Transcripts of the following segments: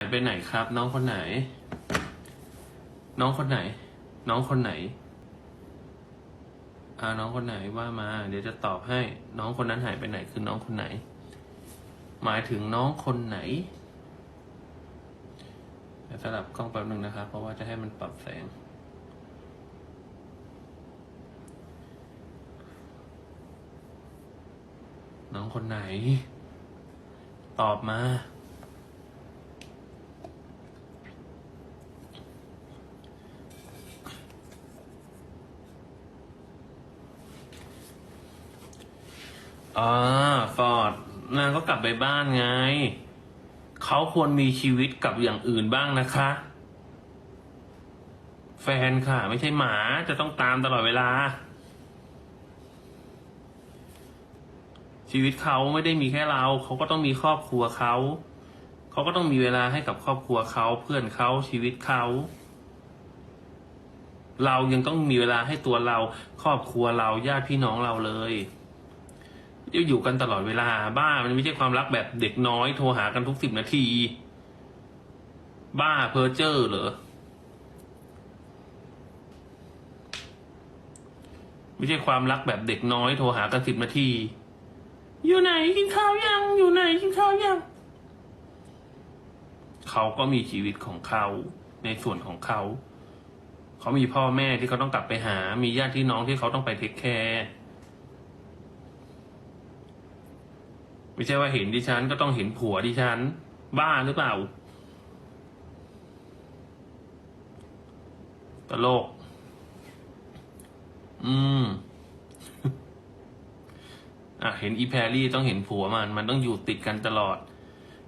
หายไปไหนครับ น้องคนไหน น้องคนไหน น้องคนไหนอ่าน้องคนไหนว่ามา เดี๋ยวจะตอบให้ น้องคนนั้นหายไปไหนคือน้องคนไหน หมายถึงน้องคนไหนเดี๋ยวสลับกล้องแป๊บหนึ่งนะครับ เพราะว่าจะให้มันปรับแสง น้องคนไหน ตอบมา อ่าฟอร์ดนางก็กลับไปบ้านไง เขาควรมีชีวิตกับอย่างอื่นบ้างนะคะ แฟนค่ะ ไม่ใช่หมาจะต้องตามตลอดเวลา ชีวิตเขาไม่ได้มีแค่เรา เขาก็ต้องมีครอบครัวเขา เขาก็ต้องมีเวลาให้กับครอบครัวเขาเพื่อนเขาชีวิตเขาเรายังต้องมีเวลาให้ตัวเรา ครอบครัวเราญาติพี่น้องเราเลย จะอยู่กันตลอดเวลาบ้ามันไม่ใช่ความรักแบบเด็กน้อยโทรหากันทุกสิบนาที บ้าเพอเจอร์เหรอไม่ใช่ความรักแบบเด็กน้อยโทรหากันสิบนาที อยู่ไหนกินข้าวยัง อยู่ไหนกินข้าวยัง เขาก็มีชีวิตของเขาในส่วนของเขา เขามีพ่อแม่ที่เขาต้องกลับไปหา มีญาติพี่น้องที่เขาต้องไปเทคแคร์ ไม่ใช่ว่าเห็นดิฉันก็ต้องเห็นผัวดิฉัน บ้าหรือเปล่าตลก อืม อะ เห็นอีแพรรี่ต้องเห็นผัวมัน มันต้องอยู่ติดกันตลอด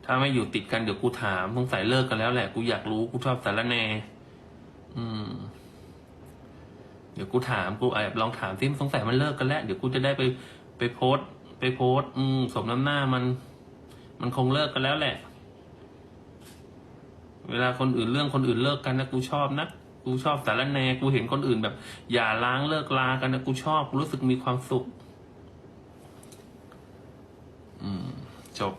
ถ้าไม่อยู่ติดกันเดี๋ยวกูถามสงสัยเลิกกันแล้วแหละ กูอยากรู้ กูชอบสารแน อืม เดี๋ยวกูถาม กูแอบลองถามซิสงสัยมันเลิกกันแล้ว เดี๋ยวกูจะได้ไปไปโพสต์ ไปโพสต์อืมสมน้ำหน้ามัน มันคงเลิกกันแล้วแหละ เวลาคนอื่นเรื่องคนอื่นเลิกกันนะกูชอบนะกูชอบสารแนกูเห็นคนอื่นแบบ อย่าล้างเลิกลากันนะกูชอบกูรู้สึกมีความสุข อืม จบ